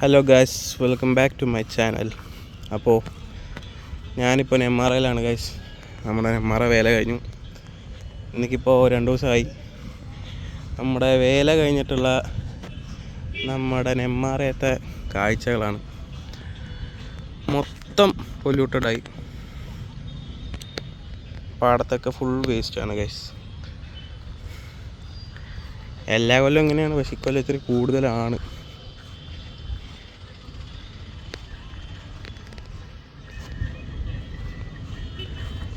Hello guys welcome back to my channel അപ്പോൾ ഞാനിപ്പോൾ M R ഐയിലാണ് ഗായ്സ് നമ്മുടെ എം ആർ ഐ വേല കഴിഞ്ഞു. എനിക്കിപ്പോൾ രണ്ട് ദിവസമായി നമ്മുടെ വേല കഴിഞ്ഞിട്ടുള്ള നമ്മുടെ എം ആർ ഐത്തെ കാഴ്ചകളാണ്. മൊത്തം പൊല്യൂട്ടഡായി പാടത്തൊക്കെ ഫുൾ വേസ്റ്റാണ് ഗൈസ് എല്ലാ കൊല്ലം ഇങ്ങനെയാണ്. പക്ഷേ ഇക്കൊല്ലം ഇത്തിരി കൂടുതലാണ്.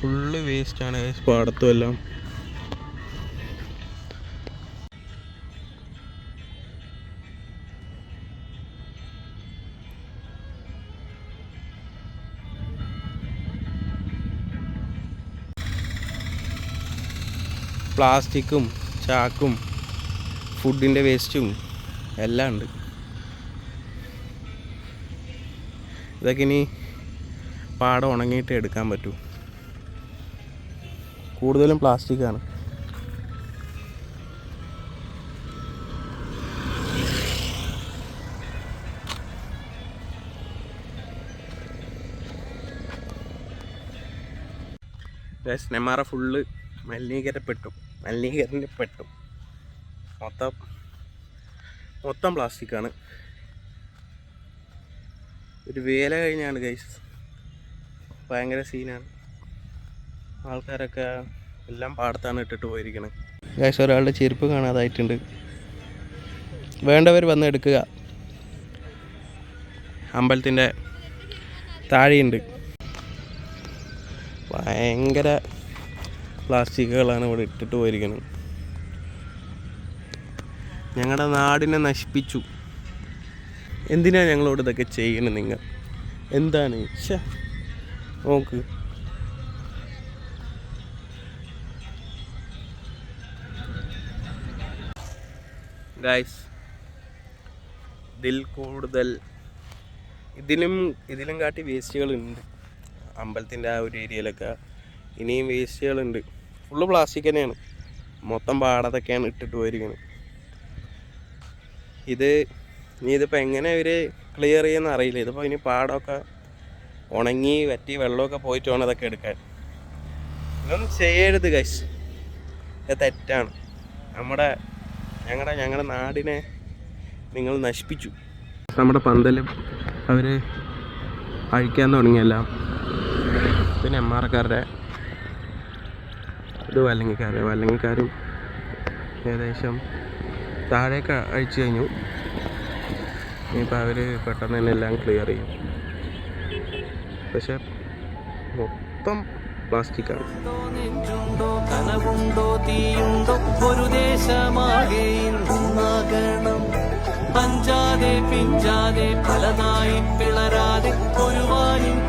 ഫുള്ള് വേസ്റ്റാണ് പാടത്തും എല്ലാം. പ്ലാസ്റ്റിക്കും ചാക്കും ഫുഡിന്റെ വേസ്റ്റും എല്ലാം ഉണ്ട്. ഇതൊക്കെ ഇനി പാടം ഉണങ്ങിയിട്ട് എടുക്കാൻ പറ്റൂ. കൂടുതലും പ്ലാസ്റ്റിക് പ്ലാസ്റ്റിക്കാണ് നെമാറ ഫുള്ള് മലിനീകരപ്പെട്ടു മലിനീകരണപ്പെട്ടു. മൊത്തം മൊത്തം പ്ലാസ്റ്റിക് ആണ്. ഒരു വേല കഴിഞ്ഞാണ് ഗൈസ് ഭയങ്കര സീനാണ് ആൾക്കാരൊക്കെ എല്ലാം പാടത്താണ് ഇട്ടിട്ട് പോയിരിക്കണേ. ഗൈസ് ഒരാളുടെ ചെരുപ്പ് കാണാതായിട്ടുണ്ട്. വേണ്ടവർ വന്ന് എടുക്കുക. അമ്പലത്തിന്റെ താഴെയുണ്ട്. ഭയങ്കര പ്ലാസ്റ്റിക്കുകളാണ് ഇവിടെ ഇട്ടിട്ട് പോയിരിക്കുന്നത് ഞങ്ങളുടെ നാടിനെ നശിപ്പിച്ചു. എന്തിനാണ് ഞങ്ങളോട് ഇതൊക്കെ ചെയ്യണത് നിങ്ങൾ? എന്താണ്? നോക്ക്. ഗായ്സ് ഇതിൽ കൂടുതൽ ഇതിലും ഇതിലും കാട്ടി വേസ്റ്റുകളുണ്ട്. അമ്പലത്തിന്റെ ആ ഒരു ഏരിയയിലൊക്കെ ഇനിയും വേസ്റ്റുകളുണ്ട്. ഫുള്ള് പ്ലാസ്റ്റിക് തന്നെയാണ്. മൊത്തം പാടത്തൊക്കെയാണ് ഇട്ടിട്ട് പോയിരിക്കുന്നത് ഇത് ഇനി ഇതിപ്പോൾ എങ്ങനെ ഇവർ ക്ലിയർ ചെയ്യുന്ന അറിയില്ല. ഇതിപ്പോൾ ഇനി പാടമൊക്കെ ഉണങ്ങി വറ്റി വെള്ളമൊക്കെ പോയിട്ട് വേണം അതൊക്കെ എടുക്കാൻ. ഇതൊന്നും ചെയ്യരുത് കശ് ഇത് തെറ്റാണ്. നമ്മുടെ ഞങ്ങളുടെ ഞങ്ങളുടെ നാടിനെ നിങ്ങൾ നശിപ്പിച്ചു. നമ്മുടെ പന്തലും അവർ അഴിക്കാൻ തുടങ്ങിയെല്ലാം. പിന്നെ എം ആർക്കാരുടെ ഇത് വല്ലങ്ങിക്കാർ വല്ലങ്ങിക്കാരും ഏകദേശം താഴേക്ക് അഴിച്ചു കഴിഞ്ഞു. ഇനിയിപ്പോൾ അവർ പെട്ടെന്ന് തന്നെ എല്ലാം ക്ലിയർ ചെയ്യും. പക്ഷെ മൊത്തം പ്ലാസ്റ്റിക് ആണ് കനവുണ്ടോ തീയുണ്ടോ ഒരു ദേശമാകെ ഇന്നാകണം. പഞ്ചാതെ പിഞ്ചാതെ പലതായി പിളരാതെ ഒരുവാനും